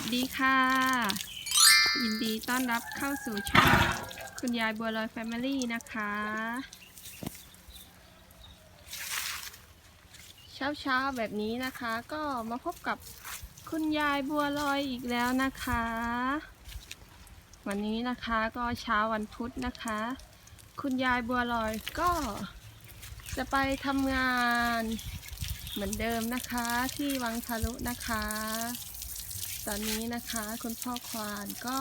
วัสดีค่ะ ยินดีต้อนรับเข้าสู่ช่องคุณยายบัวลอยแฟมิลี่นะคะ เช้าเช้าๆแบบนี้นะคะก็มาพบกับคุณยายบัวลอยอีกแล้วนะคะ วันนี้นะคะก็เช้าวันพุธนะคะ คุณยายบัวลอยก็จะไปทำงานเหมือนเดิมนะคะที่วังทะลุนะคะ ตอนนี้นะคะคุณพ่อควานก็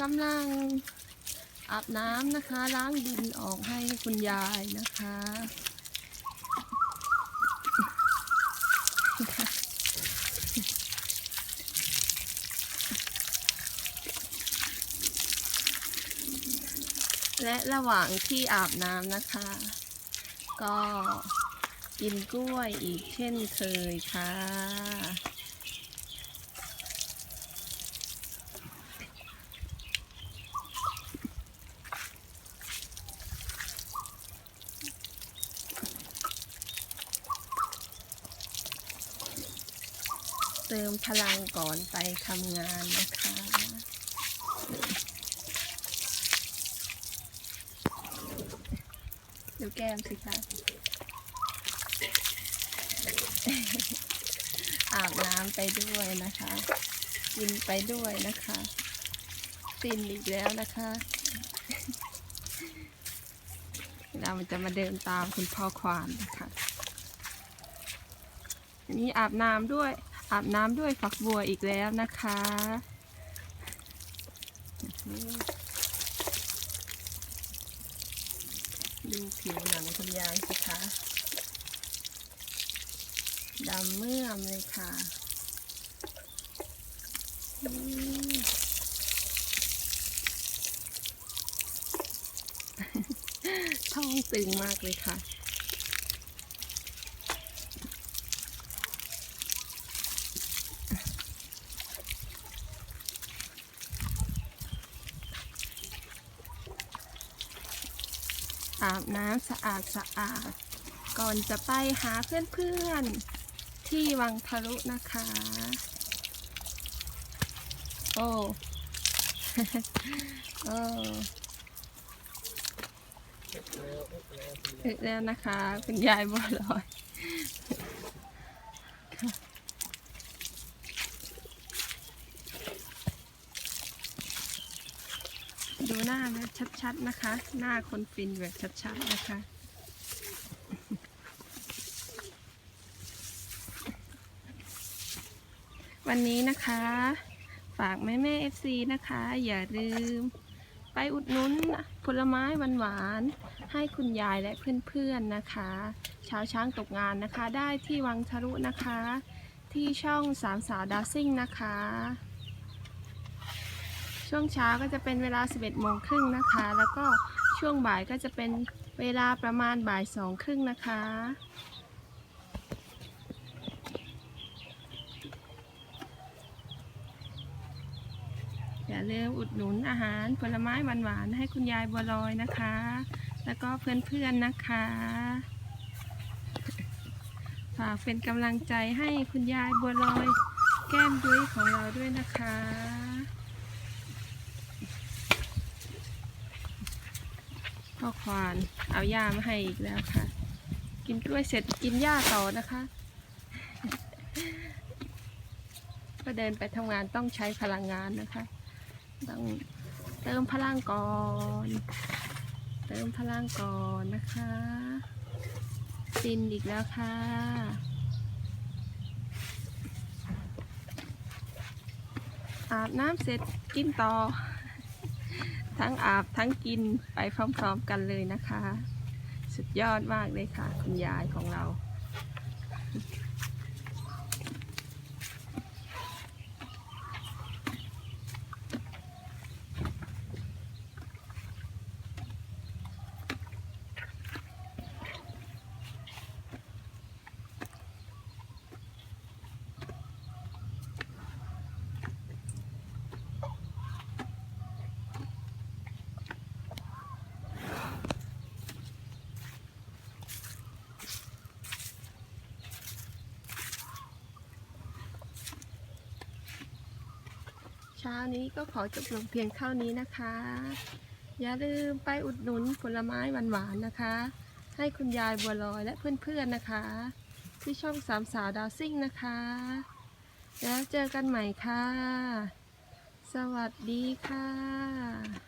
กำลังอาบน้ำนะคะ ล้างดินออกให้คุณยายนะคะ และระหว่างที่อาบน้ำนะคะ ก็กินกล้วยอีกเช่นเคยค่ะ เติมพลังก่อนไปทำงานนะคะ ดูแก้มสิคะอาบน้ำไปด้วยนะคะ กินไปด้วยนะคะฟินอีกแล้วนะคะเราจะมาเดินตามคุณพ่อควานนะคะอันนี้อาบน้ำด้วย อาบน้ำด้วยฝักบัวอีกแล้วนะคะ ดูผิวหนังคุณยายสิคะดำเมื่อมเลยค่ะท้องตึงมากเลยค่ะ อาบน้ำสะอาดสะอาด ก่อนจะไปหาเพื่อนๆ ที่วังทะลุนะคะ โอ้โอ้อึแล้วนะคะ คุณยายบัวลอย ดูหน้านะชัดๆนะคะ หน้าคนฟินแบบชัดๆนะคะ วันนี้นะคะ ฝากแม่แม่เอฟซีนะคะ อย่าลืม ไปอุดหนุนผลไม้หวานๆให้คุณยายและเพื่อนๆนะคะชาวช้างตกงานนะคะ ได้ที่วังทะลุนะคะ ที่ช่องสามสาวดาวซิ่งนะคะ ช่วงเช้าก็จะเป็นเวลา 11โมงครึ่งนะคะ แล้วก็ช่วงบ่ายก็จะเป็นเวลาประมาณบ่ายสองครึ่งนะคะ อย่าลืมอุดหนุนอาหารผลไม้หวานๆให้คุณยายบัวลอยนะคะ แล้วก็เพื่อนๆนะคะฝากเป็นกำลังใจให้คุณยายบัวลอยแก้มยุ้ยของเราด้วยนะคะ พ่ อควานเอาหญ้ามาให้อีกแล้วค่ะ กินกล้วยเสร็จกินหญ้าต่อนะคะ ก็เดินไปทำงานต้องใช้พลังงานนะคะ ต้องเติมพลังก่อน เติมพลังก่อนนะคะฟินอีกแล้วค่ะอาบน้ำเสร็จกินต่อ ทั้งอาบทั้งกินไปพร้อมๆกันเลยนะคะ สุดยอดมากเลยค่ะ คุณยายของเรา เช้านี้ก็ขอจบลงเพียงเท่านี้นะคะ อย่าลืมไปอุดหนุนผลไม้หวานๆนะคะ ให้คุณยายบัวลอยและเพื่อนๆนะคะ ที่ช่องสามสาวดาวซิ่งนะคะ แล้วเจอกันใหม่ค่ะ สวัสดีค่ะ